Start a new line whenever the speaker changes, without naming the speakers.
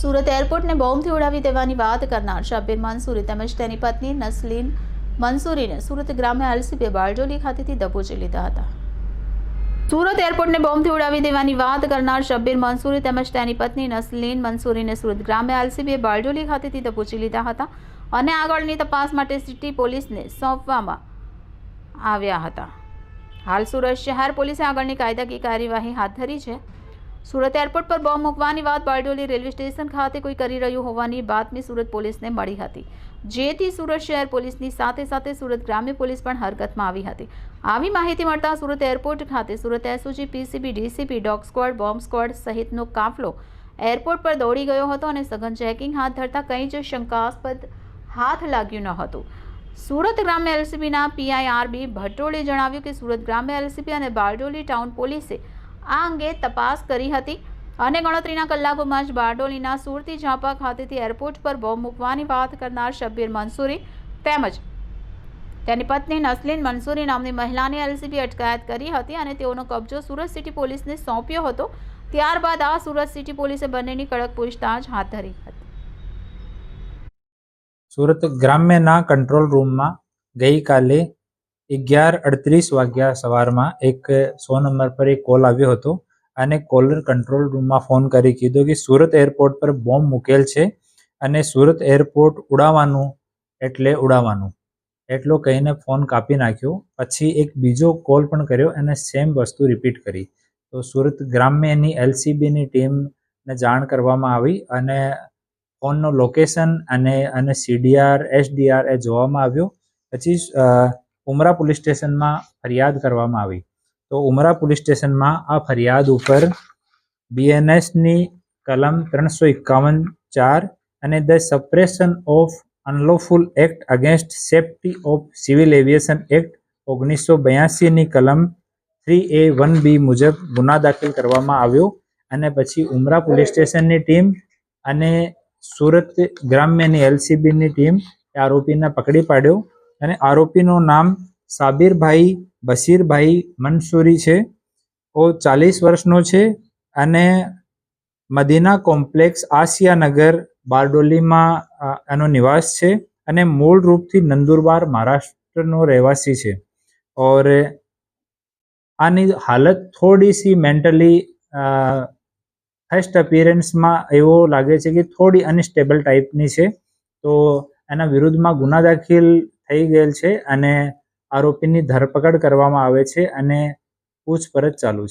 સુરત એરપોર્ટને બોમ્બથી ઉડાવી દેવાની વાત કરનાર શબ્બીર મંસૂરી તેમજ તેની પત્ની નસલીન મંસૂરીને સુરત ગ્રામ્ય એલસીબીએ બારડોલી ખાતેથી દબોચી લીધા હતા. સુરત એરપોર્ટને બોમ્બથી ઉડાવી દેવાની વાત કરનાર શબ્બીર મંસૂરી તેમજ તેની પત્ની નસલીન મંસૂરીને સુરત ગ્રામ્ય એલસીબીએ બારડોલી ખાતેથી દબોચી લીધા હતા અને આગળની તપાસ માટે સિટી પોલીસને સોંપવામાં આવ્યા હતા. હાલ સુરત શહેર પોલીસે આગળની કાયદાકીય કાર્યવાહી હાથ ધરી છે. સુરત એરપોર્ટ પર બોમ્બ મૂકવાની વાત બારડોલી રેલવે સ્ટેશન ખાતે કોઈ કરી રહ્યું હોવાની બાતમી સુરત પોલીસને મળી હતી. જેથી સુરત શહેર પોલીસની સાથે સાથે સુરત ગ્રામ્ય પોલીસ પણ હરકતમાં આવી હતી. આવી માહિતી મળતા સુરત એરપોર્ટ ખાતે Surat SOG, PCB DCP dog squad, bomb squad સહિતનો કાફલો એરપોર્ટ પર દોડી ગયો હતો અને સઘન ચેકિંગ હાથ ધરતા કંઈ જ શંકાસ્પદ હાથ લાગ્યું ન હતું. સુરત ગ્રામ્ય એલસીબીના પીઆઈઆરબી ભટ્ટોળે જણાવ્યું કે સુરત ગ્રામ્ય એલસીબી અને બારડોલી ટાઉન પોલીસે આ અંગે તપાસ કરી હતી અને ગણતરીના કલાકોમાં જ બારડોલીના સુરતી ઝાંપા ખાતેથી એરપોર્ટ પર બોમ્બ મૂકવાની વાત કરનાર શબ્બીર મંસૂરી તેમજ તેની પત્ની નસલીન મંસૂરી નામની મહિલાની એલસીબી અટકાયત કરી હતી અને તેઓનો કબજો સુરત સિટી પોલીસને સોંપ્યો હતો. ત્યારબાદ આ સુરત સિટી પોલીસે બંનેની કડક પૂછતાછ હાથ ધરી હતી.
સુરત ગ્રામ્યના કંટ્રોલ રૂમમાં ગઈકાલે અગિયાર અડત્રીસ વાગ્યા સવારમાં એક સો નંબર પર એક કોલ આવ્યો હતો અને કોલર કંટ્રોલ રૂમમાં ફોન કરી કીધું કે સુરત એરપોર્ટ પર બોમ્બ મૂકેલ છે અને સુરત એરપોર્ટ ઉડાવવાનું, એટલે ઉડાવવાનું. એટલો કહીને ફોન કાપી નાખ્યો. પછી એક બીજો કોલ પણ કર્યો અને સેમ વસ્તુ રિપીટ કરી. તો સુરત ગ્રામ્યની એલસીબીની ટીમને જાણ કરવામાં આવી અને ફોનનો લોકેશન અને અને સીડીઆર એસડીઆર એ જોવામાં આવ્યો. પછી ઉમરા પોલીસ સ્ટેશનમાં ફરિયાદ કરવામાં આવી. તો ઉમરા પોલીસ સ્ટેશનમાં આ ફરિયાદ ઉપર બીએનએસની કલમ ત્રણસો એકાવન ચાર અને the suppression of unlawful act against safety of civil aviation act ઓગણીસો બ્યાસીની કલમ થ્રી એ વન બી મુજબ ગુના દાખલ કરવામાં આવ્યો અને પછી ઉમરા પોલીસ સ્ટેશનની ટીમ અને સુરત ગ્રામ્યની એલસીબીની ટીમ આરોપીને પકડી પાડ્યો અને આરોપીનું નામ સાબિરભાઈ બશીરભાઈ મંસૂરી છે. ઓ ચાલીસ વર્ષનો છે અને મદીના કોમ્પ્લેક્સ આસિયાનગર બારડોલીમાં એનો નિવાસ છે અને મૂળ રૂપથી નંદુરબાર મહારાષ્ટ્રનો રહેવાસી છે. ઓર આની હાલત થોડી સી મેન્ટલી ફર્સ્ટ અપિયરન્સમાં એવો લાગે છે કે થોડી અનસ્ટેબલ ટાઈપની છે. તો એના વિરુદ્ધમાં ગુના દાખલ થઈ ગયેલ છે અને આરોપીની ધરપકડ કરવામાં આવે છે અને પૂછપરછ ચાલુ છે.